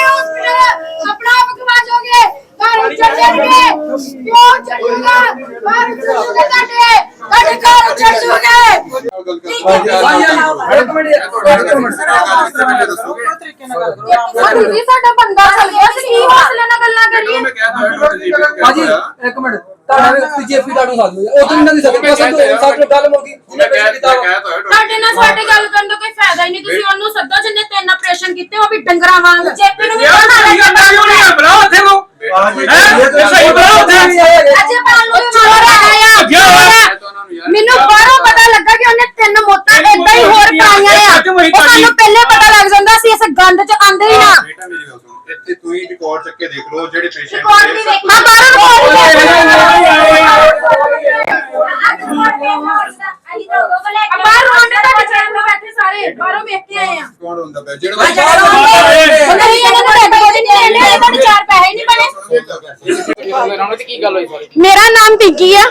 ਆਪਣਾ ਆਪ ਘਰ ਉੱਜੜ ਜਾਣਗੇ ਕਿਉਂ ਚੜੂਗਾ ਘਰ ਉੱਜੜ ਤੁਹਾਡੇ ਤੁਹਾਡੇ ਘਰ ਉੱਜੜ ਸਾਡੀ ਜੀ ਸਾਡਾ ਬੰਦਾ ਚੱਲ ਗਿਆ ਸੀ ਕੀ ਹੌਸਲੇ ਨਾਲ ਗੱਲਾਂ ਕਰੀਏ? ਹਾਂਜੀ ਇੱਕ ਮਿੰਟ। ਤੁਹਾਡਾ ਬੀਜੇਪੀ ਦਾ ਸਾਥ ਉਹ ਤਾਂ ਇਹਨਾਂ ਦੀ ਸਕੇ ਪੈਸੇ ਤੋਂ ਸਾਡੇ ਗੱਲ ਮੁੜ ਗਈ। ਜਿਹਨੇ ਪੈਸੇ ਦਿੱਤਾ ਵਾ। ਤੁਹਾਡੇ ਨਾਲ ਸਾਡੇ ਗੱਲ ਕਰਨ ਦਾ ਕੋਈ ਫਾਇਦਾ ਹੀ ਨਹੀਂ। ਤੁਸੀਂ ਉਹਨੂੰ ਸੱਦੋ ਜਿੰਨੇ ਤਿੰਨ ਆਪਰੇਸ਼ਨ ਕੀਤੇ ਉਹ ਵੀ ਡੰਗਰਾਂ ਵਾਂਗ। ਜੇਪੀ ਨੂੰ ਵੀ ਅਜੇ ਪਾਲ ਨੂੰ ਵੀ ਮਾਰਿਆ ਆਇਆ ਮੈਨੂੰ ਬਾਹਰੋਂ ਪਤਾ ਲੱਗਾ ਕਿ ਉਹਨੇ ਤਿੰਨ ਮੋਤਾਂ ਏਦਾਂ ਹੀ ਹੋਰ ਪਾਈਆਂ ਆ। ਉਹ ਸਾਨੂੰ ਪਹਿਲੇ ਪਤਾ ਲੱਗ ਜਾਂਦਾ ਸੀ ਇਸ ਗੰਦ 'ਚ ਆਂਦੇ ਹੀ ਨਾ। ਬੇਟਾ ਮੇਰੀ ਗੱਲ ਸੁਣੋ। ਇੱਥੇ ਤੁਸੀਂ ਰਿਕਾਰਡ ਚੱਕ ਕੇ ਦੇਖ ਲਓ ਜਿਹੜੇ ਪੇਸ਼ੈਂਟ ਰਿਕਾਰਡ ਵੀ ਦੇਖਾ ਬਾਹਰੋਂ ਬਾਹਰ ਰੋਂਡੇ ਦਾ ਵਿਚਾਰ ਨੂੰ ਬੈਠੇ ਸਾਰੇ ਬਾਹਰੋਂ ਵੇਖ ਕੇ ਆਏ ਆ ਕੌਣ ਹੁੰਦਾ ਪਿਆ ਜਿਹੜਾ ਨਹੀਂ ਇਹਨਾਂ ਨੂੰ ਬੈਠ ਕੋਈ ਨਹੀਂ ਲੈਣੇ ਇਹਨਾਂ ਨੂੰ ਚਾਰ ਪੈਸੇ ਨਹੀਂ ਬਣੇ ਮੇਰਾ ਨਾਮ ਪਿੰਕੀ ਆ।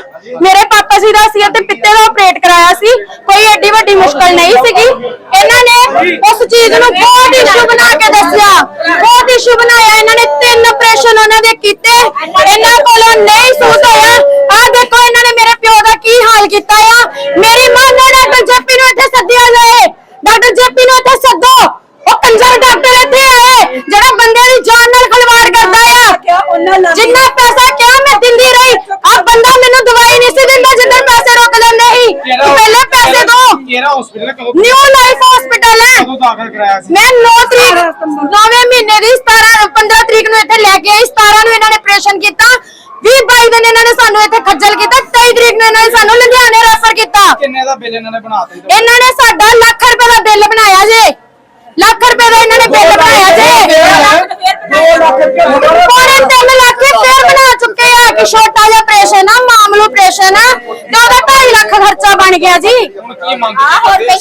ਮੇਰੇ ਪਾਪਾ ਜੀ ਦਾ ਸੀ ਤੇ ਪਿੱਤੇ ਦਾ ਆਪਰੇਟ ਕਰਾਇਆ ਸੀ। ਕੋਈ ਐਡੀ ਵੱਡੀ ਮੁਸ਼ਕਲ ਨਹੀਂ ਸੀਗੀ। ਇਹਨਾਂ ਨੇ ਉਸ ਚੀਜ਼ ਨੂੰ ਬਹੁਤ ਇਸ਼ੂ ਬਣਾ ਕੇ ਦੱਸਿਆ। ਬਹੁਤ ਇਸ਼ੂ ਬਣਾਇਆ। ਇਹਨਾਂ ਨੇ ਤਿੰਨ ਆਪਰੇਸ਼ਨ ਉਹਨਾਂ ਦੇ ਕੀਤੇ। ਇਹਨਾਂ ਕੋਲੋਂ ਨਹੀਂ ਸੂਟ ਹੋਇਆ ਆ ਦੇਖੋ ਇਹਨਾਂ ਨੇ ਮੇਰੇ ਪਿਓ ਦਾ ਕੀ ਹਾਲ ਕੀਤਾ ਆ ਮੇਰੀ ਮਾਂ ਨੇ ਡਾਕਟਰ ਜੇਪੀ ਨੂੰ ਇੱਥੇ ਸੱਦਿਆ ਜਾਏ ਡਾਕਟਰ ਜੇਪੀ ਨੂੰ ਇੱਥੇ ਸੱਦੋ ਉਹ ਕੰਜਰ ਡਾਕਟਰ ਇੱਥੇ ਆਏ ਜਿਹੜਾ ਬੰਦੇ ਦੀ ਜਾਨ ਨਾਲ ਖਲਵਾੜ ਕਰਦਾ ਆ ਜਿੰਨਾ ਪੈਸਾ ਕਿਹਾ ਮੈਂ ਦਿੰਦੀ ਰਹੀ ਆ ਬੰਦਾ ਮੈਨੂੰ ਦਵਾਈ ਨਹੀਂ ਸੀ ਦਿੰਦਾ ਜਿੰਨੇ ਪੈਸੇ ਰੁਕ ਜਾਂਦੇ ਸੀ ਪਹਿਲੇ ਪੈਸੇ ਦੋ ਕਿਹੜਾ ਹਸਪੀਟਲ ਕਦੋਂ ਨਿਊ ਲਾਈਫ ਹਸਪੀਟਲ ਹੈ ਕਦੋਂ ਦਾਖਲ ਕਰਾਇਆ ਸੀ ਮੈਂ 9 ਤਰੀਕ 9ਵੇਂ ਮਹੀਨੇ ਦੀ 17 15 ਤਰੀਕ ਨੂੰ ਇੱਥੇ ਲੈ ਕੇ ਆਈ 17 ਨੂੰ ਇਹਨਾਂ ਨੇ ਆਪਰੇਸ਼ਨ ਕੀਤਾ 20 22 ਦਿਨ ਇਹਨਾਂ ਨੇ ਸਾਨੂੰ ਇੱਥੇ ਖੱਜਲ ਕੀਤਾ 23 ਤਰੀਕ ਨੂੰ ਇਹਨਾਂ ਨੇ ਸਾਨੂੰ ਲੁਧਿਆਣੇ ਰੈਫਰ ਕੀਤਾ। ਕਿੰਨੇ ਦਾ ਬਿੱਲ ਇਹਨਾਂ ਨੇ ਬਣਾ ਦਿੱਤਾ? ਇਹਨਾਂ ਨੇ ਸਾਡਾ ਲੱਖ ਰੁਪਏ ਦਾ ਬਿੱਲ ਬਣਾਇਆ ਜੇ। ਲੱਖ ਰੁਪਏ ਦਾ ਇਹਨਾਂ ਨੇ ਬਿੱਲ ਬਣਾਇਆ ਜੇ। ਪੌਣੇ 3 ਲੱਖ ਫੇਰ ਬਣਾ ਚੁੱਕੇ ਆ ਕਿ ਛੋਟਾ ਜਿਹਾ ਆਪਰੇਸ਼ਨ ਆ ਮਾਮੂਲ ਆਪਰੇਸ਼ਨ ਆ। ਤੇ ਉਹਦਾ 2.5 ਲੱਖ ਖਰਚਾ ਬਣ ਗਿਆ ਜੀ। ਹੁਣ ਕੀ ਮੰਗ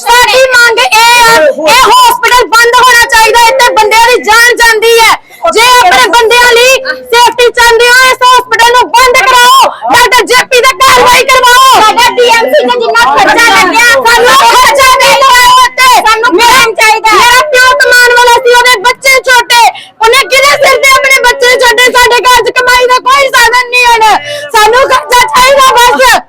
ਸਾਡੀ ਮੰਗ ਇਹ ਆ ਇਹ ਹਸਪੀਟਲ ਬੰਦ ਹੋਣਾ ਚਾਹੀਦਾ ਇੱਥੇ ਬੰਦਿਆਂ ਦੀ ਜਾਨ ਜਾਂਦੀ ਹੈ ਜੇ ਆਪਣੇ ਬੰਦਿਆਂ ਲਈ ਸੇਫਟੀ ਚਾਹੁੰਦੇ ਹੋ ਇਸ ਹਸਪੀਟਲ ਨੂੰ ਬੰਦ ਕਰਾਓ ਡਾਕਟਰ ਜੇਪੀ ਦਾ ਕਾਰਵਾਈ ਕਰਵਾਓ ਸਾਡਾ ਡੀਐਮਸੀ ਦਾ ਜਿੰਨਾ ਖਰਚਾ ਲੱਗਿਆ ਸਾਨੂੰ ਖਰਚਾ ਦੇ ਲਵਾਓ ਇੱਥੇ ਸਾਨੂੰ ਮਿਲਣ ਚਾਹੀਦਾ ਮੇਰਾ ਪਿਓ ਕਮਾਉਣ ਵਾਲਾ ਸੀ ਉਹਦੇ ਬੱਚੇ ਛੋਟੇ ਉਹਨੇ ਕਿਹਦੇ ਸਿਰ ਤੇ ਆਪਣੇ ਬੱਚੇ ਛੱਡੇ ਸਾਡੇ ਘਰ 'ਚ ਕਮਾਈ ਦਾ ਕੋਈ ਸਾਧਨ ਨਹੀਂ ਹੁਣ ਸਾਨੂੰ ਖਰਚਾ ਚਾਹੀਦਾ ਬਸ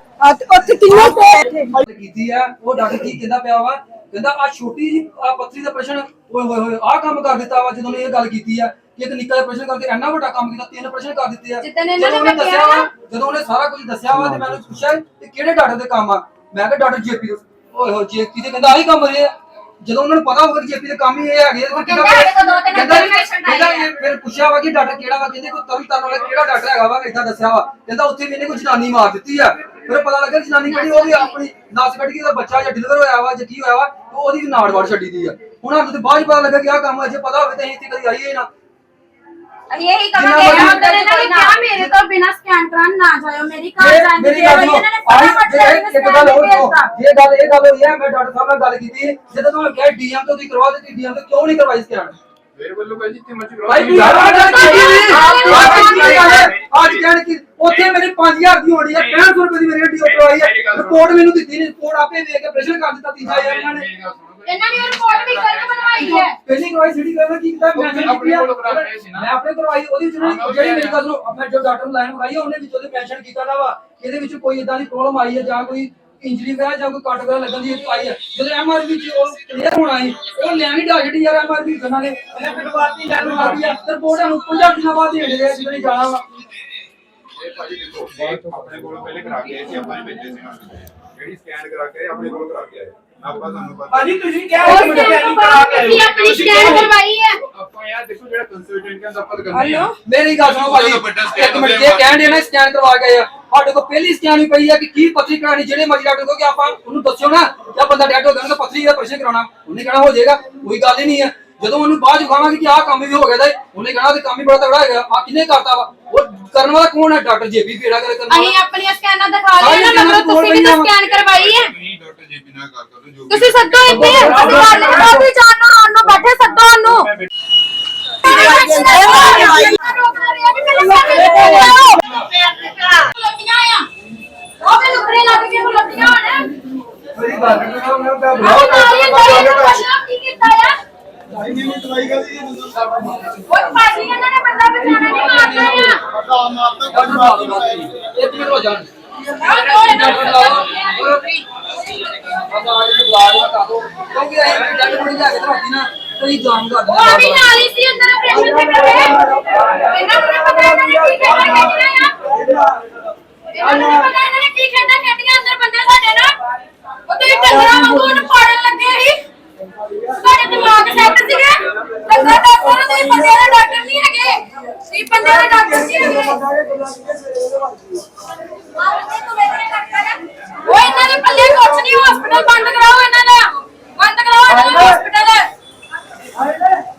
ਉੱਥੇ ਕਿੰਨੇ ਕੀਤੀ ਆ ਉਹ ਡਾਕਟਰ ਕੀ ਕਹਿੰਦਾ ਪਿਆ ਵਾ? ਕਹਿੰਦਾ ਆ ਛੋਟੀ ਜੀ ਆ ਪੱਥਰੀ ਦਾ ਪ੍ਰਸ਼ਨ ਓਏ ਹੋਏ ਹੋਏ ਆ ਕੰਮ ਕਰ ਦਿੱਤਾ ਵਾ ਜਦੋਂ ਨੇ ਇਹ ਗੱਲ ਕੀਤੀ ਆ ਕਿ ਇੱਕ ਨਿੱਕਾ ਜਿਹਾ ਪ੍ਰਸ਼ਨ ਕਰਕੇ ਇੰਨਾ ਵੱਡਾ ਕੰਮ ਕੀਤਾ ਤਿੰਨ ਪ੍ਰਸ਼ਨ ਕਰ ਦਿੱਤੇ ਆ। ਜਿੱਦਾਂ ਇਹਨਾਂ ਨੇ ਜਦੋਂ ਉਹਨੇ ਮੈਂ ਦੱਸਿਆ ਕਿਹਾ ਵਾ ਜਦੋਂ ਉਹਨੇ ਸਾਰਾ ਕੁਝ ਦੱਸਿਆ ਵਾ ਤੇ ਮੈਂ ਉਹਨੂੰ ਪੁੱਛਿਆ ਕਿ ਕਿਹੜੇ ਡਾਕਟਰ ਦੇ ਕੰਮ ਆ? ਮੈਂ ਕਿਹਾ ਡਾਕਟਰ ਜੇਪੀ ਦੇ। ਓਏ ਹੋਏ ਜੇਪੀ ਦੇ ਕਹਿੰਦਾ ਆਹੀ ਕੰਮ ਰਹੇ। ਆ ਜਦੋਂ ਉਹਨਾਂ ਨੂੰ ਪਤਾ ਹੋਊਗਾ ਕਿ ਜੇਪੀ ਦੇ ਕੰਮ ਹੀ ਇਹ ਹੈਗੇ ਆ, ਤਾਂ ਕਿਹਦਾ ਕਹਿੰਦਾ ਇਹਦੇ ਕੋਲ ਦੋ ਤਿੰਨ ਕਹਿੰਦਾ patient ਆਏ ਕਹਿੰਦਾ ਆ। ਇਹ ਫਿਰ ਪੁੱਛਿਆ ਵਾ ਕਿ ਡਾਕਟਰ ਕਿਹੜਾ ਵਾ ਕਹਿੰਦੇ ਕੋਈ ਤਵੀ ਤਰਨ ਵਾਲਾ ਕਿਹੜਾ ਡਾਕਟਰ ਹੈਗਾ ਵਾ ਇਦਾਂ ਦੱਸਿਆ ਵਾ। ਕਹਿੰਦਾ ਉੱਥੇ ਵੀ ਇਹਨੇ ਕੋਈ ਜਨਾਨੀ ਮਾਰ ਦਿੱਤੀ ਆ। ਫਿਰ ਪਤਾ ਲੱਗਾ ਕਿ ਜਨਾਨੀ ਕਿਹੜੀ ਉਹ ਵੀ ਆਪਣੀ ਨਸ ਕੱਢ ਕੇ ਉਹਦਾ ਬੱਚਾ ਜਾਂ ਡਿਲੀਵਰ ਹੋਇਆ ਵਾ ਜਾਂ ਕੀ ਹੋਇਆ ਵਾ ਤੇ ਉਹਦੀ ਨਾੜ ਵੜ ਛੱਡੀ ਦੀ ਆ। ਹੁਣ ਸਾਨੂੰ ਤੇ ਬਾਅਦ ਚ ਪਤਾ ਲੱਗਾ ਕਿ ਆਹ ਕੰਮ ਅਜੇ ਪਤਾ ਹੋਵੇ ਤਾਂ ਅਸੀਂ ਇੱਥੇ ਕਦੀ ਆਈਏ ਨਾ। ਯਹੀ ਜਿੰਨਾ ਕਹਾਂਗੇ ਮਰਜ਼ੀ ਉਧਰ ਇਹਨਾਂ ਨੇ ਕਿਹਾ ਮੇਰੇ ਤੋਂ ਬਿਨਾ ਸਕੈਨ ਕਰਾਉਣ ਨਾ ਜਾਇਓ ਮੇਰੀ ਕਾਰ ਇਹ ਜਾਂਦੀ ਮੇਰੀ ਹੈ ਗੱਲ ਇਹਨਾਂ ਨੇ ਫਟਾਫਟ ਆਹੀ ਮੈਨੂੰ ਇੱਕ ਗੱਲ ਹੋਰ। ਇਹ ਗੱਲ ਇਹ ਗੱਲ ਹੋਈ ਹੈ ਮੈਂ ਡਾਕਟਰ ਸਾਹਿਬ ਨਾਲ ਗੱਲ ਕੀਤੀ ਜਦੋਂ ਤੁਹਾਨੂੰ ਕਿਹਾ ਡੀਐਮ ਤੋਂ ਤੁਸੀਂ ਕਰਵਾ ਦਿੱਤੀ ਡੀਐਮ ਤੋਂ ਕਿਉਂ ਨਹੀਂ ਕਰਵਾਈ ਸਕੈਨ? ਮੇਰੇ ਵੱਲੋਂ ਭਾਈ ਜਿੱਥੇ ਮਰਜ਼ੀ ਕਰੋ ਭਾਈ ਯਾਰ ਆ ਗੱਲ ਕੀਤੀ ਅੱਜ ਕਹਿਣ ਕਿ ਉੱਥੇ ਮੇਰੀ 5000 ਦੀ ਹੋਣੀ ਹੈ 6500 ਰੁਪਏ ਦੀ ਮੇਰੀ ਹੱਡੀ ਕਰਵਾਈ ਹੈ ਰਿਪੋਰਟ ਮੈਨੂੰ ਦਿੱਤੀ ਨਹੀਂ ਰਿਪੋਰਟ ਆਪੇ ਵੇਖ ਕੇ ਪ੍ਰੈਸ਼ਰ ਕਰ ਦਿੱਤਾ ਤੀਜਾ ਯਾਰ ਇਹਨਾਂ ਨੇ। ਇਹਨਾਂ ਨੇ ਰਿਪੋਰਟ ਵੀ ਗਲਤ ਬਣਵਾਈ ਹੈ। ਪਹਿਲੀ ਕਰਵਾਈ ਸਿਟੀ ਕਰਵਾ ਕੀ ਕੀਤਾ ਮੈਂ ਤੁਸੀਂ ਆਪਣੇ ਕੋਲੋਂ ਕਰਾ ਰਹੇ ਸੀ ਨਾ। ਮੈਂ ਆਪਣੇ ਕਰਵਾਈ ਉਹਦੀ ਵਿੱਚ ਹਾਂ, ਜਿਹੜੀ ਜਿਹੜੀ ਮੇਰੀ ਉਹ ਗੱਲ ਨੂੰ ਮੈਂ ਜੋ ਡਾਕਟਰ ਨੂੰ ਲਾਈਨ ਲਗਾਈ ਹੈ ਉਹਨੇ ਵਿੱਚ ਉਹਦੇ ਮੈਂਸ਼ਨ ਕੀਤਾ ਨਾ ਵਾ ਇਹਦੇ ਵਿੱਚ ਕੋਈ ਇਦਾਂ ਦੀ ਪ੍ਰੋਬਲਮ ਆਈ ਹੈ ਜਾਂ ਕੋਈ ਇੰਜਰੀ ਵਗੈਰਾ ਜਾਂ ਕੋਈ ਕੱਟ ਵਗੈਰਾ ਲੱਗਣ ਦੀ ਆਈ ਹੈ ਜਦੋਂ ਐਮਆਰਪੀ ਵਿੱਚ ਉਹ ਕਲੀਅਰ ਹੋਣਾ ਹੈ ਉਹ ਲੈਣੀ ਡਾ ਯਾਰ ਐਮਆਰਪੀ ਜਨਾਂ ਨੇ। ਉਹਨੇ ਫਿਟਵਾਤੀ ਲੈਣ ਮਾਰਦੀ ਹੈ ਰਿਪੋਰਟ ਨੂੰ 50 ਦਿਨਾਂ ਬਾਅਦ ਦੇਣ ਦੇ ਜਦੋਂ ਜਾਣਾ ਵਾ। ਇਹ ਭਾਜੀ ਦੇਖੋ ਆਪਣੇ ਕੋਲੋਂ ਪਹਿਲੇ ਕਰਾ ਕੇ ਆਏ ਸੀ, ਆਪਾਂ ਨੇ ਭੇਜੇ ਸੀ ਜਿਹੜੀ ਸਕੈਨ ਕਰਾ ਕੇ ਆਪਣੇ ਕੋਲ ਕਰਾ ਕੇ ਆਏ। ਆਪਾਂ ਤੁਹਾਨੂੰ ਪਤਾ ਭਾਜੀ ਤੁਸੀਂ ਕਿਹਾ ਉਹ ਸੀ scan ਤੋਂ ਬਾਅਦ ਤੁਸੀਂ ਆਪਣੀ ਸਕੈਨ ਕਰਵਾਈ ਹੈ। ਆਪਾਂ ਯਾਰ ਦੇਖੋ ਜਿਹੜਾ ਕੰਸਲਟੈਂਟ ਕਹਿੰਦਾ ਆਪਾਂ ਤਾਂ ਕਰਨੀ ਆ। ਮੇਰੀ ਗੱਲ ਸੁਣੋ ਭਾਜੀ ਇੱਕ ਮਿੰਟ ਇਹ ਆ। ਕਹਿਣ ਦੇ ਨਾ ਸਕੈਨ ਕਰਵਾ ਗਏ ਆ ਸਾਡੇ ਕੋਲ ਪਹਿਲੀ ਸਕੈਨ ਵੀ ਪਈ ਆ ਕਿ ਕੀ ਪੱਥਰੀ ਕਰਾਣੀ ਜਿਹੜੇ ਮਰਜ਼ੀ ਡਾਕਟਰ ਕੋ ਕਿ ਆਪਾਂ ਉਹਨੂੰ ਦੱਸਿਓ ਨਾ ਬੰਦਾ ਡੈਡ ਹੋ ਗਿਆ ਪੱਥਰੀ ਦਾ ਪ੍ਰਸ਼ਨ ਕਰਾਉਣਾ ਉਹਨੇ ਕਹਿਣਾ ਹੋ ਜਾਏਗਾ ਕੋਈ ਗੱਲ ਹੀ ਨਹੀਂ ਹੈ ਜਦੋਂ ਉਹਨੂੰ ਬਾਅਦ ਕਹਾਂਗੇ ਕਿ ਆਹ ਕੰਮ ਵੀ ਹੋ ਗਿਆ ਦਾ ਉਹਨੇ ਕਹਿਣਾ ਤੇ ਕੰਮ ਹੀ ਬੜਾ ਤਗੜਾ ਹੈਗਾ ਆ ਕਿਹਨੇ ਕਰਤਾ ਵਾ? ਉਹ ਕਰਨ ਵਾਲਾ ਕੌਣ ਹੈ ਡਾਕਟਰ ਜੇਬੀ ਫੇਰਾ ਕਰ ਕਰਨ ਅਸੀਂ ਆਪਣੀਆਂ ਸਕੈਨਾਂ ਦਿਖਾ ਸਾਰੀਆਂ ਲਈਆਂ ਨਾ ਮਤਲਬ ਤੁਸੀਂ ਵੀ ਤਾਂ ਸਕੈਨਾਂ ਕਰਵਾਈ ਹੈ। ਨਹੀਂ ਡਾਕਟਰ ਜੀ ਬਿਨਾ ਕਰ ਦੋ ਜੋ ਵੀ- ਤੁਸੀਂ ਸੱਦੋ ਇੱਥੇ ਅਸੀਂ ਗੱਲ ਕਰੋ ਵੀ ਜਾਨੋ ਆਉਣ ਨੂੰ ਬੈਠੇ ਸੱਦੋ ਉਹਨੂੰ। ਉਹ ਵੀ ਨੁਕਰੇ ਲੱਗ ਕੇ ਮੁਲੱਤੀਆਂ ਹੋਣ। ਮੇਰੀ ਗੱਲ ਨਹੀਂ ਸੁਣਦਾ ਤਾਂ ਆਹ ਨਾਲੀ ਅੰਦਰ ਇਹਨੂੰ ਬਚਾ ਕੀ ਕੀਤਾ ਆ ਨਹੀਂ ਨਹੀਂ ਦਵਾਈ ਕਰਦੀ ਜੀ ਤੁਸੀਂ ਉਹ ਪਾਜੀ ਇਹਨਾਂ ਨੇ ਬੰਦਾ ਬਚਾਣਾ ਨਹੀਂ ਮਾਰਨਾ ਆ। ਇੱਕ ਮਿੰਟ ਹੋ ਜਾਣ ਆਹ ਦੋ ਇਹਨਾਂ ਨੂੰ। ਕਿਉਂਕਿ ਅਸੀਂ ਡੱਡ ਬੜੀ ਲੈ ਕੇ ਧਰਤੀ ਨਾ ਤੁਸੀਂ ਜਾਮ ਕਰ ਉਹ ਵੀ ਨਾਲ ਹੀ ਸੀ ਅੰਦਰ ਆਪਰੇਸ਼ਨ ਤੇ ਕਰੇ ਇਹਨਾਂ ਨੂੰ ਨੀ ਪਤਾ ਇਹਨਾਂ ਨੇ ਕੀ ਕਹਿਣਾ ਕੱਢਣਾ ਆ ਇਹਨਾਂ ਨੂੰ ਨੀ ਪਤਾ ਇਹਨਾਂ ਨੇ ਕੀ ਕਹਿਣਾ ਕੱਢੀਆਂ ਅੰਦਰ ਬੰਦੇ ਸਾਡੇ ਨਾਲ। ਉਹ ਤੇ ਡੰਗਰਾਂ ਵਾਂਗੂ ਉਹਨੂੰ ਪਾੜਨ ਲੱਗੇ ਸੀ। ਸਾਡੇ ਦਿਮਾਗ ਸੈੱਟ ਸੀਗੇ? ਡੰਗਰ ਡਾਕਟਰ ਤੇ ਬੰਦੇ ਦੇ ਡਾਕਟਰ ਨਹੀਂ ਹੈਗੇ। ਸੀ ਬੰਦੇ ਦੇ ਡਾਕਟਰ ਨਹੀਂ ਹੈਗੇ। ਉਹ ਇਹਨਾਂ ਦੇ ਪੱਲੇ ਕੁਛ ਨਹੀਂ ਹਸਪੀਟਲ ਬੰਦ ਕਰਾਓ ਇਹਨਾਂ ਦਾ। ਬੰਦ ਕਰਾਓ ਇਹਨਾਂ ਦਾ ਹਸਪੀਟਲ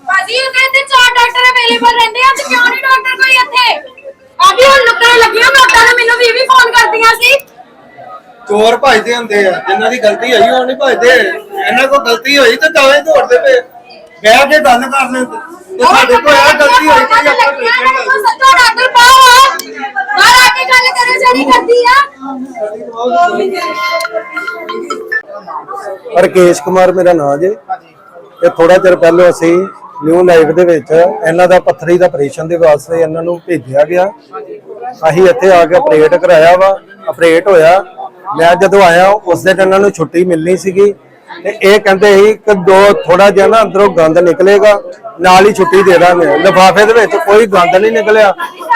ਭਾਜੀ ਉਹ ਕਹਿੰਦੇ ਚਾਰ ਡਾਕਟਰ ਅਵੇਲੇਬਲ ਰਹਿੰਦੇ ਆ, ਤੇ ਕਿਉਂ ਨਹੀਂ ਡਾਕਟਰ ਕੋਈ ਇੱਥੇ? ਆਦੀ ਹੁਣ ਨੁਕਰੇ ਲੱਗੀਆਂ ਲੋਕਾਂ ਨੇ ਮੈਨੂੰ ਵੀ ਵੀ ਫੋਨ ਕਰਦੀਆਂ ਸੀ। ਚੋਰ ਭਜਦੇ ਹੁੰਦੇ ਆ ਜਿਨ੍ਹਾਂ ਦੀ ਗਲਤੀ ਹੋਈ ਉਹ ਨਹੀਂ ਭਜਦੇ। ਇਹਨਾਂ ਕੋਲ ਗਲਤੀ ਹੋਈ ਤੇ ਹੀ ਦੌੜਦੇ ਪਏ। ਬਹਿ ਕੇ ਗੱਲ ਕਰ ਲੈਂਦੇ ਤੇ। ਸਾਡੇ ਕੋਲ ਇਹ ਗਲਤੀ ਹੋਈ ਤੇ ਆਪਾਂ ਕਰਦੇ ਸੱਚੋ ਡਾਕਟਰ ਆ ਬਾਹਰ ਆ ਕੇ ਗੱਲ ਕਰੇ ਜਿਹੜੀ ਕਰਦੀ ਆ। ਰਕੇਸ਼ ਕੁਮਾਰ ਮੇਰਾ ਨਾਮ ਜੀ। ਇਹ ਥੋੜਾ ਚਿਰ ਪਹਿਲਾਂ ਅਸੀਂ ਨਿਊ ਲਾਈਫ ਦੇ ਵਿੱਚ ਇਹਨਾਂ ਦਾ ਪੱਥਰੀ ਦਾ ਆਪਰੇਸ਼ਨ ਦੇ ਵਾਸਤੇ ਇਹਨਾਂ ਨੂੰ ਭੇਜਿਆ ਗਿਆ। ਅਸੀਂ ਇੱਥੇ ਆ ਕੇ ਆਪਰੇਟ ਕਰਾਇਆ ਵਾ। ਆਪਰੇਟ ਹੋਇਆ। ਮੈਂ ਜਦੋਂ ਆਇਆ ਉਸ ਦਿਨ ਇਹਨਾਂ ਨੂੰ ਛੁੱਟੀ ਮਿਲਣੀ ਸੀਗੀ ਤੇ ਇਹ ਕਹਿੰਦੇ ਸੀ ਕਿ ਦੋ ਥੋੜਾ ਜਿਹਾ ਨਾ ਅੰਦਰੋਂ ਗੰਦ ਨਿਕਲੇਗਾ, ਨਾਲ ਹੀ ਛੁੱਟੀ ਦੇ ਦਾਂਗੇ। ਲਿਫਾਫੇ ਦੇ ਵਿੱਚ ਕੋਈ ਗੰਦ ਨਹੀਂ ਨਿਕਲਿਆ।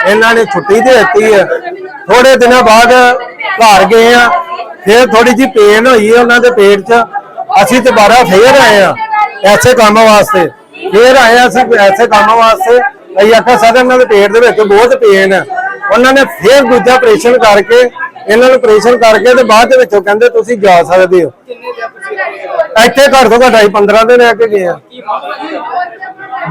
ਇਹਨਾਂ ਨੇ ਛੁੱਟੀ ਦੇ ਦਿੱਤੀ ਹੈ। ਥੋੜੇ ਦਿਨਾਂ ਬਾਅਦ ਘਰ ਗਏ ਆ ਫਿਰ ਥੋੜੀ ਜੀ ਪੇਨ ਹੋਈ ਹੈ ਉਹਨਾਂ ਦੇ ਪੇਟ 'ਚ। ਅਸੀਂ ਦੁਬਾਰਾ ਫੇਰ ਆਏ ਆ ਐਸੇ ਕੰਮ ਵਾਸਤੇ। ਫੇਰ ਆਏ ਆ ਅਸੀਂ ਐਸੇ ਕੰਮ ਵਾਸਤੇ। ਅਸੀਂ ਆਖਿਆ ਸਰ ਇਹਨਾਂ ਦੇ ਪੇਟ ਦੇ ਵਿੱਚ ਬਹੁਤ ਪੇਨ ਹੈ। ਉਹਨਾਂ ਨੇ ਫੇਰ ਦੂਜਾ ਆਪਰੇਸ਼ਨ ਕਰਕੇ ਇਹਨਾਂ ਨੂੰ ਆਪਰੇਸ਼ਨ ਕਰਕੇ ਤੇ ਬਾਅਦ ਦੇ ਵਿੱਚੋਂ ਕਹਿੰਦੇ ਤੁਸੀਂ ਜਾ ਸਕਦੇ ਹੋ। ਇੱਥੇ ਘੱਟ ਤੋਂ ਘੱਟ ਅਸੀਂ 15 ਦਿਨ ਰਹਿ ਕੇ ਗਏ ਆ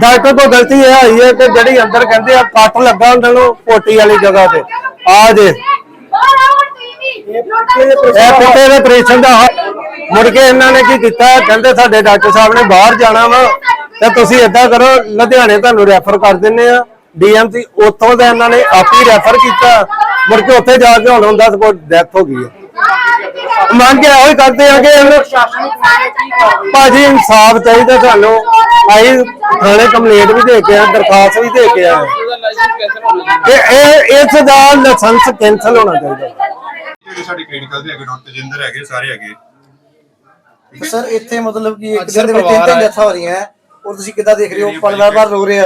ਡਾਕਟਰ ਕੋਲ ਗਲਤੀ ਇਹ ਆਈ ਹੈ ਕਿ ਜਿਹੜੀ ਅੰਦਰ ਕਹਿੰਦੇ ਆ ਕੱਟ ਲੱਗਾ ਉਹਨਾਂ ਨੂੰ ਪੋਟੀ ਵਾਲੀ ਜਗ੍ਹਾ ਤੇ। ਆ ਜੇ। ਇਹ ਪੁੱਤੇ ਦੇ ਆਪਰੇਸ਼ਨ ਦਾ ਮੁੜ ਕੇ ਇਹਨਾਂ ਨੇ ਕੀ ਕੀਤਾ? ਕਹਿੰਦੇ ਸਾਡੇ ਡਾਕਟਰ ਸਾਹਿਬ ਨੇ ਬਾਹਰ ਜਾਣਾ ਵਾ ਤੇ ਤੁਸੀਂ ਏਦਾਂ ਕਰੋ ਲੁਧਿਆਣੇ ਤੁਹਾਨੂੰ ਰੈਫਰ ਕਰ ਦਿੰਨੇ ਆ। ਡੀਐਮਸੀ ਉੱਥੋਂ ਦਾ ਇਹਨਾਂ ਨੇ ਆਪ ਹੀ ਰੈਫਰ ਕੀਤਾ। ਮੁੜ ਕੇ ਉੱਥੇ ਜਾ ਕੇ ਹੁਣ ਹੁੰਦਾ ਕੋਲ ਡੈਥ ਹੋ ਗਈ ਹੈ। ਮੰਗ ਕੇ ਉਹੀ ਕਰਦੇ ਆ ਕਿ ਭਾਜੀ ਇਨਸਾਫ ਚਾਹੀਦਾ ਸਾਨੂੰ ਅਸੀਂ ਥਾਣੇ ਕੰਪਲੇਂਟ ਵੀ ਦੇ ਕੇ ਆ ਦਰਖਾਸਤ ਵੀ ਦੇ ਕੇ ਆ ਇਹ ਇਹ ਇਸ ਦਾ ਲਾਇਸੈਂਸ ਕੈਂਸਲ ਹੋਣਾ ਚਾਹੀਦਾ। ਜਿਹੜੇ ਸਾਡੀ ਕਲੀਨਿਕਲ ਦੇ ਹੈਗੇ ਡਾਕਟਰ ਤਜਿੰਦਰ ਹੈਗੇ ਸਾਰੇ ਹੈਗੇ। ਸਰ ਇੱਥੇ ਮਤਲਬ ਕਿ ਇੱਕ ਦਿਨ ਦੇ ਵਿੱਚ ਤਿੰਨ। ਡੈਥਾਂ ਹੋ ਰਹੀਆਂ। ਹੈ ਔਰ ਤੁਸੀਂ ਕਿੱਦਾਂ ਦੇਖ ਰਹੇ ਹੋ? ਬਾਰ ਰੋ ਰਿਹਾ।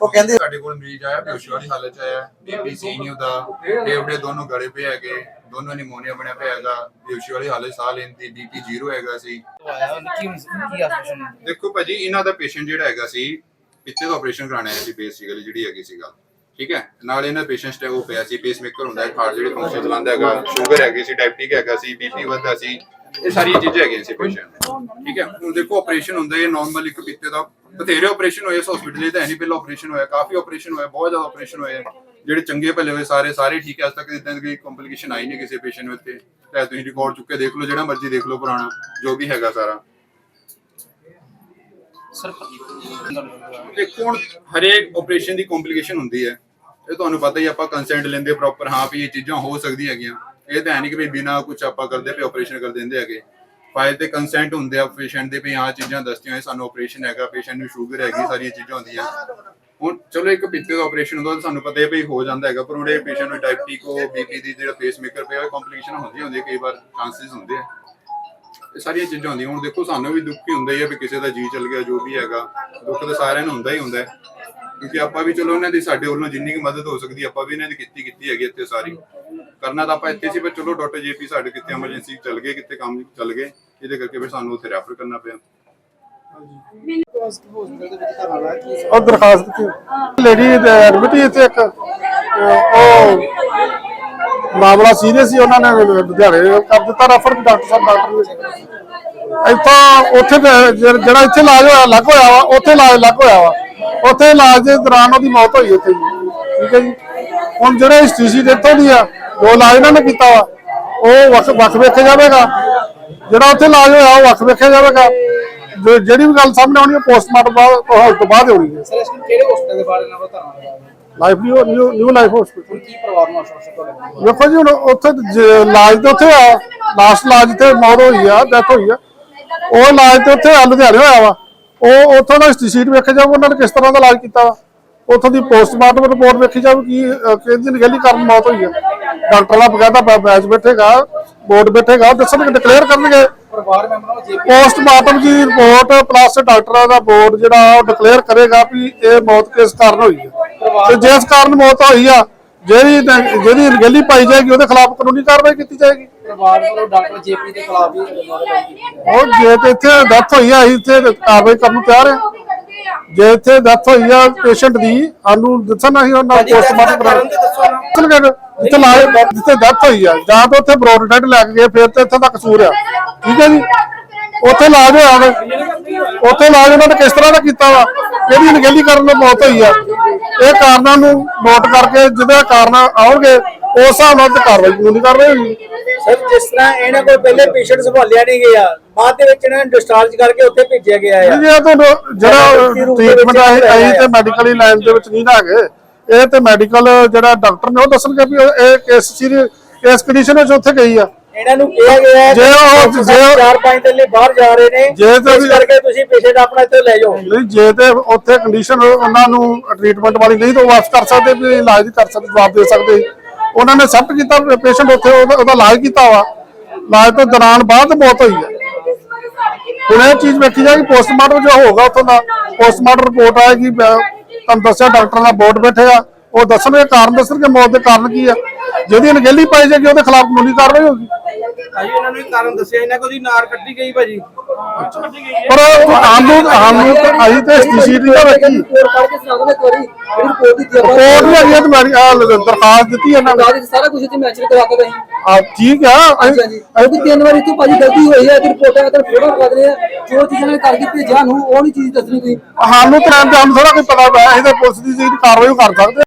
ਉਹ ਕਹਿੰਦੇ ਸਾਡੇ ਕੋਲ ਮਰੀਜ਼ ਆਇਆ ਵਾਲੀ ਹਾਲਤ ਚ ਆਇਆ। ਬੀਪੀ ਸੀ ਨਹੀਂ ਉਹਦਾ। ਫੇਫੜੇ ਦੋਨੋਂ ਗਲੇ ਪਏ ਹੈਗੇ। ਦੋਨੋਂ ਨਿਮੋਨੀਆ ਬਣਿਆ ਪਿਆ ਹੈਗਾ। ਬੇਹੋਸ਼ੀ ਵਾਲੀ ਹਾਲਤ ਸਾਹ ਲੈਣ ਦੀ ਬੀਪੀ ਜ਼ੀਰੋ ਹੈਗਾ ਸੀ। ਦੇਖੋ ਭਾਜੀ ਇਹਨਾਂ ਦਾ ਪੇਸ਼ੈਂਟ ਜਿਹੜਾ ਹੈਗਾ ਸੀ ਪਿੱਛੇ ਦਾ ਆਪਰੇਸ਼ਨ ਕਰਾਣਾ ਸੀ ਬੇਸਿਕਲੀ ਜਿਹੜੀ ਹੈਗੀ ਸੀ ਗੱਲ ਠੀਕ ਹੈ? ਨਾਲ ਇਹਨਾਂ ਪੇਸ਼ੈਂਟ ਸਟੇ ਉਹ ਪਿਆ ਸੀ ਪੇਸਮੇਕਰ ਹੁੰਦਾ ਹੈ ਹਾਰਟ ਜਿਹੜੇ ਫੰਕਸ਼ਨ ਚਲਾਉਂਦਾ ਹੈਗਾ। ਸ਼ੂਗਰ ਹੈਗੀ ਸੀ ਡਾਇਬਟਿਕ ਹੈਗਾ ਸੀ ਬੀਪੀ ਵੱਧਦਾ ਸੀ। ਇਹ ਸਾਰੀਆਂ ਚੀਜ਼ਾਂ ਹੈਗੀਆਂ ਸੀ ਪੇਸ਼ੈਂਟ ਠੀਕ ਹੈ ਹੁਣ ਦੇਖੋ ਆਪਰੇਸ਼ਨ ਹੁੰਦਾ ਹੈ ਨਾਰਮਲ ਇੱਕ ਪਿੱਤੇ ਦਾ। ਬਥੇਰੇ ਆਪਰੇਸ਼ਨ ਹੋਏ ਇਸ ਹਸਪੀਟਲ 'ਚ ਤਾਂ ਨਹੀਂ ਪਹਿਲਾਂ ਆਪਰੇਸ਼ਨ ਹੋਇਆ। ਕਾਫੀ ਆਪਰੇਸ਼ਨ ਹੋਇਆ ਬਹੁਤ ਜ਼ਿਆਦਾ ਆਪਰੇਸ਼ਨ ਹੋਏ। ਜਿਹੜੇ ਚੰਗੇ ਭਲੇ ਹੋਏ ਸਾਰੇ ਸਾਰੇ ਠੀਕ ਹੈ ਅੱਜ ਤੱਕ ਇਦਾਂ ਦੀ ਕੋਈ ਕੰਪਲਿਕੇਸ਼ਨ ਆਈ ਨਹੀਂ ਕਿਸੇ ਪੇਸ਼ੈਂਟ ਵਿੱਚ ਤੇ ਚਾਹੇ ਤੁਸੀਂ ਰਿਕਾਰਡ ਚੁੱਕ ਕੇ ਦੇਖ ਲਓ ਜਿਹੜਾ ਮਰਜ਼ੀ ਦੇਖ ਲਓ ਪੁਰਾਣਾ ਜੋ ਵੀ ਹੈਗਾ ਸਾਰਾ। ਸਰ ਦੇਖੋ ਹੁਣ ਹਰੇਕ ਆਪਰੇਸ਼ਨ ਦੀ ਕੰਪਲਿਕੇਸ਼ਨ ਹੁੰਦੀ ਹੈ। ਇਹ ਤੁਹਾਨੂੰ ਪਤਾ ਹੀ ਆਪਾਂ ਕੰਸੈਂਟ ਲੈਂਦੇ ਪ੍ਰੋਪਰ ਹਾਂ ਵੀ ਇਹ ਚੀਜ਼ਾਂ ਹੋ ਸਕਦੀਆਂ ਹੈਗੀਆਂ। ਇਹ ਤਾਂ ਨਹੀਂ ਕਿ ਵੀ ਬਿਨਾ ਕੁਝ ਆਪਾਂ ਕਰਦੇ ਪਏ ਆਪਰੇਸ਼ਨ ਕਰ ਦਿੰਦੇ ਹੈਗੇ। ਫਾਈਲ ਤੇ ਕੰਸੈਂਟ ਹੁੰਦੇ ਆ ਪੇਸ਼ੈਂਟ ਦੇ ਵੀ ਆਹ ਚੀਜ਼ਾਂ ਦੱਸਦੀਆਂ ਹੋਏ ਸਾਨੂੰ ਆਪਰੇਸ਼ਨ ਹੈਗਾ ਪੇਸ਼ੈਂਟ ਨੂੰ ਸ਼ੂਗਰ ਹੈਗੀ, ਸਾਰੀਆਂ ਚੀਜ਼ਾਂ ਹੁੰਦੀਆਂ। ਹੁਣ ਚਲੋ ਇੱਕ ਪਿੱਤੇ ਦਾ ਆਪਰੇਸ਼ਨ ਹੁੰਦਾ, ਤਾਂ ਸਾਨੂੰ ਪਤਾ ਹੈ ਵੀ ਹੋ ਜਾਂਦਾ ਹੈਗਾ, ਪਰ ਉਹਦੇ ਪੇਸ਼ੈਂਟ ਨੂੰ ਡਾਇਬਟਿਕ ਹੋ ਬੀਪੀ ਦੀ ਜਿਹੜਾ ਪੇਸਮੇਕਰ ਪਿਆ ਕੰਪਲਿਕੇਸ਼ਨ ਹੁੰਦੀ ਹੁੰਦੀ, ਕਈ ਵਾਰ ਚਾਂਸਸ ਹੁੰਦੇ ਆ। ਇਹ ਸਾਰੀਆਂ ਚੀਜ਼ਾਂ ਹੁੰਦੀਆਂ, ਹੁਣ ਦੇਖੋ ਸਾਨੂੰ ਵੀ ਦੁੱਖ ਹੀ ਹੁੰਦਾ ਹੀ ਹੈ ਵੀ ਕਿਸੇ ਦਾ ਜੀ ਚਲ ਗਿਆ, ਜੋ ਵੀ ਹੈਗਾ, ਦੁੱਖ ਤਾਂ ਸਾਰਿਆਂ ਨੂੰ ਹੁੰਦਾ ਹੀ ਹੁੰਦਾ ਹੈ। ਕਿਉਂਕਿ ਆਪਾਂ ਵੀ ਚਲੋ ਇਹਨਾਂ ਦੀ ਸਾਡੇ ਵੱਲੋਂ ਜਿੰਨੀ ਕੁ ਮਦਦ ਹੋ ਸਕਦੀ, ਆਪਾਂ ਵੀ ਇਹਨਾਂ ਦੀ ਕੀਤੀ ਕੀਤੀ ਹੈਗੀ ਇੱਥੇ ਸਾਰੀ। ਕਰਨਾ ਤਾਂ ਆਪਾਂ ਇੱਥੇ ਸੀ, ਪਰ ਚਲੋ ਡਾਕਟਰ ਜੇਪੀ ਸਾਡੇ ਕਿਤੇ ਐਮਰਜੈਂਸੀ ਚੱਲ ਗਏ ਕਿਤੇ ਕੰਮ ਚੱਲ ਗਏ, ਇਹਦੇ ਕਰਕੇ ਫਿਰ ਸਾਨੂੰ ਉੱਥੇ ਰੈਫਰ ਕਰਨਾ ਪਿਆ। ਉਹ ਦਰਖਾਸਤ ਦਿੱਤੀ ਲੇਡੀ ਐਡਮਿਟ ਇੱਥੇ ਇੱਕ ਉਹ ਮਾਮਲਾ ਸੀਰੀਅਸ ਸੀ ਉਹਨਾਂ ਨੇ ਲੁਧਿਆਣੇ ਕਰ ਦਿੱਤਾ ਰੈਫਰ ਡਾਕਟਰ ਸਾਹਿਬ ਡਾਕਟਰ ਨੇ ਇੱਥੋਂ ਉੱਥੇ ਜਿਹੜਾ ਇੱਥੇ ਇਲਾਜ ਹੋਇਆ, ਲੱਗ ਹੋਇਆ ਵਾ, ਉੱਥੇ ਇਲਾਜ ਲੱਗ ਹੋਇਆ ਵਾ। ਉੱਥੇ ਇਲਾਜ ਦੇ ਦੌਰਾਨ ਉਹਦੀ ਮੌਤ ਹੋਈ ਉੱਥੇ ਜੀ। ਠੀਕ ਹੈ ਜੀ। ਹੁਣ ਜਿਹੜੇ ਹਿਸਟਰੀ ਸੀ ਇੱਥੋਂ ਦੀ ਆ ਜੋ ਇਲਾਜ ਇਹਨਾਂ ਨੇ ਕੀਤਾ ਵਾ ਉਹ ਵੱਖ ਵੱਖ ਵੇਖਿਆ ਜਾਵੇਗਾ। ਜਿਹੜਾ ਉੱਥੇ ਇਲਾਜ ਹੋਇਆ ਉਹ ਵੱਖ ਵੇਖਿਆ ਜਾਵੇਗਾ। ਜਿਹੜੀ ਵੀ ਗੱਲ ਸਾਹਮਣੇ ਆਉਣੀ ਹੈ ਪੋਸਟਮਾਰਟਮ ਬਾਅਦ ਉਹ ਤੋਂ ਬਾਅਦ ਹੋਣੀ ਹੈ। ਸਰ ਇਸ ਨੂੰ ਕਿਹੜੇ ਹਸਪਤਾਲ ਦੇ ਬਾਰੇ ਨਾਲ ਧਰਨਾ life new new life hospital ਕੀ ਪਰਿਵਾਰ ਨੂੰ ਤੁਹਾਡੇ ਵੇਖੋ ਜੀ ਉੱਥੇ ਇਲਾਜ ਤਾਂ ਉੱਥੇ ਆ ਲਾਸਟ ਇਲਾਜ ਤੇ ਮੌਤ ਹੋਈ ਆ ਡੈਥ ਹੋਈ ਆ। ਉਹ ਇਲਾਜ ਤੇ ਉੱਥੇ ਲੁਧਿਆਣੇ ਹੋਇਆ ਵਾ। ਉਹ ਉੱਥੋਂ ਦਾ ਸਟੀਟ ਵੇਖਿਆ ਜਾਊਗਾ ਉਹਨਾਂ ਨੇ ਕਿਸ ਤਰ੍ਹਾਂ ਦਾ ਇਲਾਜ ਕੀਤਾ ਉੱਥੋਂ ਦੀ ਪੋਸਟਮਾਰਟਮ ਰਿਪੋਰਟ ਵੇਖੀ ਜਾਊ ਕਿ ਕਿਹਦੀ ਨਗੇਲੀ ਕਾਰਨ ਮੌਤ ਹੋਈ ਆ ਡਾਕਟਰ ਦਾ ਬਕਾਇਦਾ ਬੈ- ਬੈਚ ਬੈਠੇਗਾ ਬੋਰਡ ਬੈਠੇਗਾ ਦੱਸਣਗੇ ਡਿਕਲੇਅਰ ਕਰਨਗੇ। ਪਰਿਵਾਰ ਮੈਂਬਰਾਂ ਪੋਸਟਮਾਰਟਮ ਦੀ ਰਿਪੋਰਟ ਪਲੱਸ ਡਾਕਟਰਾਂ ਦਾ ਬੋਰਡ ਜਿਹੜਾ ਉਹ ਡਿਕਲੇਅਰ ਕਰੇਗਾ ਵੀ ਇਹ ਮੌਤ ਕਿਸ ਕਾਰਨ ਹੋਈ ਹੈ। ਤੇ ਜਿਸ ਕਾਰਨ ਮੌਤ ਹੋਈ ਆ ਜਿਹੜੀ ਜਿਹਦੀ ਅਣਗਹਿਲੀ ਪਾਈ ਜਾਏਗੀ ਉਹਦੇ ਖਿਲਾਫ ਕਾਨੂੰਨੀ ਕਾਰਵਾਈ ਕੀਤੀ ਜਾਏਗੀ। ਪਰਿਵਾਰ ਵੱਲੋਂ ਡਾਕਟਰ ਜੇਪੀ ਦੇ ਖਿਲਾਫ ਵੀ ਕਾਰਵਾਈ ਕੀਤੀ ਉਹ ਜੇ ਤੇ ਇੱਥੇ ਡੈਥ ਹੋਈ ਆ ਅਸੀਂ ਇੱਥੇ ਕਾਰਵਾਈ ਕਰਨ ਨੂੰ ਤਿਆਰ ਹਾਂ ਜੇ ਇੱਥੇ ਡੈਥ ਹੋਈ ਆ ਪੇਸ਼ੈਂਟ ਦੀ ਸਾਨੂੰ ਦੱਸਣ ਅਸੀਂ ਉਹਨਾਂ ਪੋਸਟਮਾਰਟਮ ਕਰਾ ਚਲ ਗਏ ਜਿੱਥੇ ਲਾਜ ਜਿੱਥੇ ਡੈਥ ਹੋਈ ਆ ਜਾਂ ਤਾਂ ਉੱਥੇ ਬਰੋਡ ਡੈਡ ਲੈ ਕੇ ਗਏ ਫਿਰ ਤੇ ਇੱਥੇ ਦਾ ਕਸੂਰ ਆ। ਠੀਕ ਹੈ ਜੀ? ਉੱਥੇ ਇਲਾਜ ਹੋਇਆ ਵਾ ਉੱਥੇ ਇਲਾਜ ਉਹਨਾਂ ਨੇ ਕਿਸ ਤਰ੍ਹਾਂ ਦਾ ਕੀਤਾ ਵਾ? ਕਿਹੜੀ ਅਣਗਹਿਲੀ ਕਰਨ ਨਾਲ ਮੌਤ ਹੋਈ ਆ? ਇਹ ਕਾਰਨਾਂ ਨੂੰ ਨੋਟ ਕਰਕੇ ਜਿਹਦੇ ਕਾਰਨ ਆਉਣਗੇ ਉਸ ਹਿਸਾਬ ਨਾਲ ਤੇ ਕਾਰਵਾਈ ਕਾਨੂੰਨੀ ਕਾਰਵਾਈ ਹੋਈ ਸਰ ਜਿਸ ਤਰ੍ਹਾਂ ਇਹਨਾਂ ਕੋਲ ਪਹਿਲੇ ਪੇਸ਼ੈਂਟ ਸੰਭਾਲਿਆ ਨਹੀਂ ਗਿਆ ਬਾਅਦ ਦੇ ਵਿੱਚ ਇਹਨਾਂ ਨੂੰ ਡਿਸਚਾਰਜ ਕਰਕੇ ਉੱਥੇ ਭੇਜਿਆ ਗਿਆ ਹੈ ਜੀ ਇਹ ਤੁਹਾਨੂੰ ਜਿਹੜਾ ਟ੍ਰੀਟਮੈਂਟ ਆਈ ਆਈ ਤੇ ਮੈਡੀਕਲੀ ਲਾਈਨ ਦੇ ਵਿੱਚ ਨਹੀਂ ਹੈਗੇ। ਇਹ ਤੇ ਮੈਡੀਕਲ ਜਿਹੜਾ ਡਾਕਟਰ ਨੇ ਉਹ ਦੱਸਣਗੇ ਵੀ ਇਹ- ਕਿਸ ਸੀਰੀਅਸ ਇਸ ਕੰਡੀਸ਼ਨ ਵਿੱਚ ਉੱਥੇ ਗਈ ਆ। ਇਹਨਾਂ ਨੂੰ ਕਿਹਾ ਗਿਆ ਹੈ ਜੇ ਉਹ- ਜੇ ਉਹ- ਚਾਰ ਪੰਜ ਦਿਨ ਲਈ ਬਾਹਰ ਜਾ ਰਹੇ ਨੇ ਜੇ ਤਾਂ ਕਰਕੇ ਤੁਸੀਂ ਪੇਸ਼ੈਂਟ ਆਪਣਾ ਇੱਥੇ ਲੈ ਜਾਓ। ਨਹੀਂ ਜੇ ਤੇ ਉੱਥੇ ਕੰਡੀਸ਼ਨ ਉਹਨਾਂ ਨੂੰ ਟ੍ਰੀਟਮੈਂਟ ਵਾਲੀ ਨਹੀਂ ਤਾਂ ਉਹ ਵਾਪਸ ਕਰ ਸਕਦੇ ਵੀ ਇਲਾਜ ਕਰ ਸਕਦੇ ਜਵਾਬ ਦੇ ਸਕਦੇ। ਉਹਨਾਂ ਨੇ ਐਕਸੈਪਟ ਕੀਤਾ ਪੇਸ਼ੈਂਟ ਉੱਥੇ ਉਹਦਾ ਉਹਦਾ ਇਲਾਜ ਕੀਤਾ ਵਾ। ਇਲਾਜ ਤੋਂ ਦੌਰਾਨ ਬਾਅਦ ਮੌਤ ਹੋਈ ਹੈ ਹੁਣ ਇਹ ਚੀਜ਼ ਵੇਖੀ ਜਾਏਗੀ ਪੋਸਟਮਾਰਟਮ ਜੋ ਹੋਊਗਾ ਉੱਥੋਂ ਦਾ ਪੋਸਟਮਾਰਟਮ ਰਿਪੋਰਟ ਆਏਗੀ ਤੁਹਾਨੂੰ ਦੱਸਿਆ, ਡਾਕਟਰ ਦਾ ਬੋਰਡ ਬੈਠੇ ਆ। ਉਹ ਦੱਸਣਗੇ ਕਾਰਨ, ਦੱਸਣਗੇ ਮੌਤ ਦੇ ਕਾਰਨ ਕੀ ਆ। ਜਿਹਦੀ ਅਣਗਹਿਲੀ ਪਾਈ ਜਾਏਗੀ, ਉਹਦੇ ਖਿਲਾਫ ਕਾਨੂੰਨੀ ਕਾਰਵਾਈ ਹੋਊਗੀ। ਭਾਜੀ ਇਹਨਾਂ ਨੂੰ ਕਾਰਨ ਦੱਸਿਆ, ਇਹਨਾਂ ਕੋਲ ਦੀ ਨਾਰ ਕੱਢੀ ਗਈ ਭਾਜੀ। ਪਰ ਸਾਨੂੰ ਤਾਂ ਅਸੀਂ ਤੇ ਦਾ ਕੇ ਜਿਹੜੀ ਰਿਪੋਰਟ ਦਿੱਤੀ ਆਪਾਂ ਰਿਪੋਰਟ ਵੀ ਅਗਲੀ ਤੁਹਾਡੀ ਆਹ ਦਰਖਾਸਤ ਦਿੱਤੀ ਇਹਨਾਂ ਨੇ। ਸਾਰਾ ਕੁਝ ਇੱਥੇ ਮੈਚ ਕਰਾ ਕੇ ਗਏ ਆ ਠੀਕ ਆ ਅਸੀਂ- ਕਿਉਂਕਿ ਤਿੰਨ ਵਾਰੀ ਇੱਥੋਂ ਭਾਜੀ ਗਲਤੀ ਹੋਈ ਹੈ ਤੇ ਰਿਪੋਰਟਾਂ ਤੇ ਫੋਟੋ ਕਰ ਰਹੇ ਆ। ਜੋ ਚੀਜ਼ਾਂ ਨੇ ਕਰਕੇ ਭੇਜਿਆ ਨੂੰ ਉਹ ਨਹੀਂ ਚੀਜ਼ ਦੱਸਣੀ ਕੋਈ ਸਾਨੂੰ ਤਾਂ ਸਾਨੂੰ ਥੋੜਾ ਕੋਈ ਪਤਾ ਪਿਆ ਅਸੀਂ ਤਾਂ ਪੁਲਿਸ ਦੀ ਜਿਹੜੀ ਕਾਰਵਾਈ ਉਹ ਕਰ ਸਕਦੇ